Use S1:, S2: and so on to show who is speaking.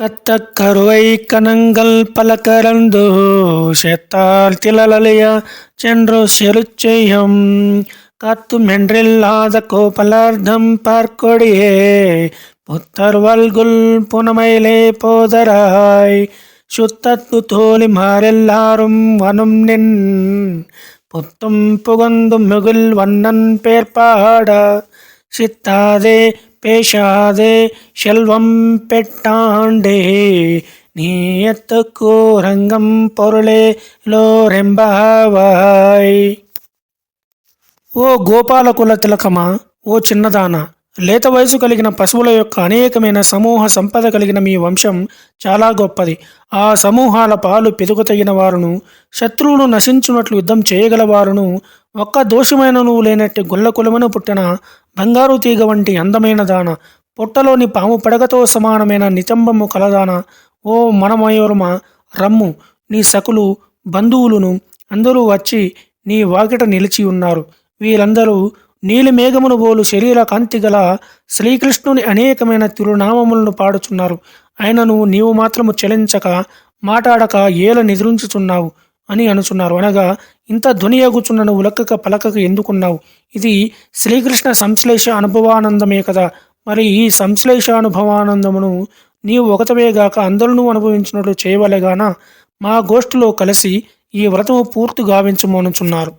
S1: கத்தக்கருவை கணங்கள் பல கறந்து செத்தால் திளலலிய சென்று செருச்செய்யம் காத்துமென்றில்லாத கோபலார்த்தம் பார்க்கொடியே புத்தர் வல்குல் புனமையிலே போதராய். சுத்தத்து தோழி மாறெல்லாரும் வனும் நின் புத்தும் புகந்தும் மிகுல் வண்ணன் பேர்பாட. சித்தாதே பேசாதே செல்வம் பெட்டாண்டே நீயத்துக்கு రంగం పొరలే లోరెంబావాయ్ ఓ గోపాలకుల తిలకమా ఓ చిన్నదాన లేత వయసు కలిగిన పశువుల యొక్క అనేకమైన సమూహ సంపద కలిగిన మీ వంశం చాలా గొప్పది ఆ సమూహాల పాలు పెరుగుతగిన వారును శత్రువులు నశించున్నట్లు యుద్ధం చేయగల వారును ఒక్క దోషమైన నువ్వు లేనట్టి గుల్లకులమను పుట్టిన? బంగారు తీగ వంటి అందమైన దాన? పొట్టలోని పాము పడగతో సమానమైన నితంబము కలదాన? ఓ మనమయోరమ రమ్ము నీ సకులు బంధువులను అందరూ వచ్చి నీ వాకిట నిలిచి ఉన్నారు. వీరందరూ నీలి మేఘమును బోలు శరీర కాంతి గల శ్రీకృష్ణుని అనేకమైన తిరునామములను పాడుచున్నారు. ఆయనను నీవు మాత్రము చెలించక మాట్లాడక ఏల నిద్రించుచున్నావు. అని అనుచున్నారు. అనగా ఇంత ధ్వనియాగుచున్నను ఉలక్కక పలకక ఎందుకున్నావు? ఇది శ్రీకృష్ణ సంశ్లేష అనుభవానందమే కదా. మరి ఈ సంశ్లేష అనుభవానందమును నీవు ఒకతవేగాక అందరూ అనుభవించినట్లు చేయవలెగాన? మా గోష్ఠిలో కలిసి ఈ వ్రతము పూర్తి గావించమనుచున్నారు.